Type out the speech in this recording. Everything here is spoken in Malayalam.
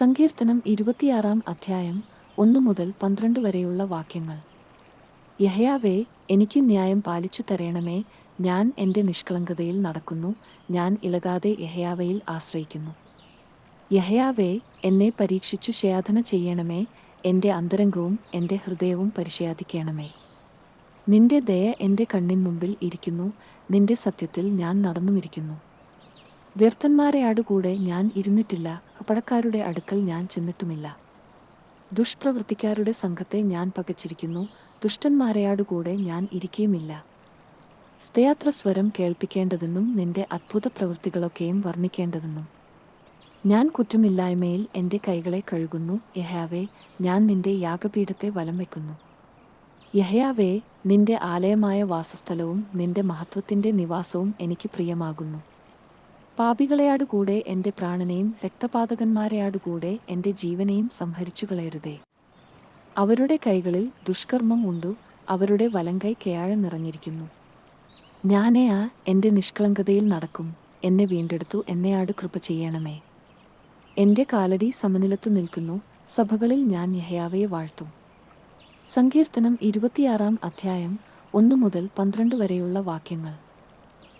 സങ്കീർത്തനം ഇരുപത്തിയാറാം അധ്യായം ഒന്നു മുതൽ പന്ത്രണ്ട് വരെയുള്ള വാക്യങ്ങൾ. യഹയാവേ എനിക്ക് ന്യായം പാലിച്ചു തരയണമേ ഞാൻ എന്റെ നിഷ്കളങ്കതയിൽ നടക്കുന്നു. ഞാൻ ഇളകാതെ യഹയാവയിൽ ആശ്രയിക്കുന്നു. യഹയാവേ എന്നെ പരീക്ഷിച്ചു ശയാധന ചെയ്യണമേ. എന്റെ അന്തരംഗവും എന്റെ ഹൃദയവും പരിശോധിക്കണമേ നിന്റെ ദയ എന്റെ കണ്ണിൻ മുമ്പിൽ ഇരിക്കുന്നു. നിന്റെ സത്യത്തിൽ ഞാൻ നടന്നുമിരിക്കുന്നു. വ്യർത്ഥന്മാരെയാടുകൂടെ ഞാൻ ഇരുന്നിട്ടില്ല. കപടക്കാരുടെ അടുക്കൽ ഞാൻ ചെന്നിട്ടുമില്ല. ദുഷ്പ്രവൃത്തിക്കാരുടെ സംഘത്തെ ഞാൻ പകച്ചിരിക്കുന്നു. ദുഷ്ടന്മാരെയാടുകൂടെ ഞാൻ ഇരിക്കുകയുമില്ല സ്ഥയാത്ര സ്വരം കേൾപ്പിക്കേണ്ടതെന്നും നിന്റെ അത്ഭുത പ്രവൃത്തികളൊക്കെയും വർണിക്കേണ്ടതെന്നും. ഞാൻ കുറ്റമില്ലായ്മയിൽ എന്റെ കൈകളെ കഴുകുന്നു. യഹാവേ ഞാൻ നിന്റെ യാഗപീഠത്തെ വലം വയ്ക്കുന്നു യഹയാവേ നിന്റെ ആലയമായ വാസസ്ഥലവും നിന്റെ മഹത്വത്തിന്റെ നിവാസവും എനിക്ക് പ്രിയമാകുന്നു. പാപികളെയാടുകൂടെ എന്റെ പ്രാണനെയും രക്തപാതകന്മാരെയാടുകൂടെ എന്റെ ജീവനെയും സംഹരിച്ചു കളയരുതേ അവരുടെ കൈകളിൽ ദുഷ്കർമ്മം ഉണ്ടു അവരുടെ വലങ്കൈ കേഴം നിറഞ്ഞിരിക്കുന്നു. ഞാനെയാ എന്റെ നിഷ്കളങ്കതയിൽ നടക്കും എന്നെ വീണ്ടെടുത്തു എന്നെയാട് കൃപ ചെയ്യണമേ. എന്റെ കാലടി സമനിലത്തു നിൽക്കുന്നു സഭകളിൽ ഞാൻ യഹയാവയെ വാഴ്ത്തും. സങ്കീർത്തനം ഇരുപത്തിയാറാം അധ്യായം ഒന്നു മുതൽ പന്ത്രണ്ട് വരെയുള്ള വാക്യങ്ങൾ.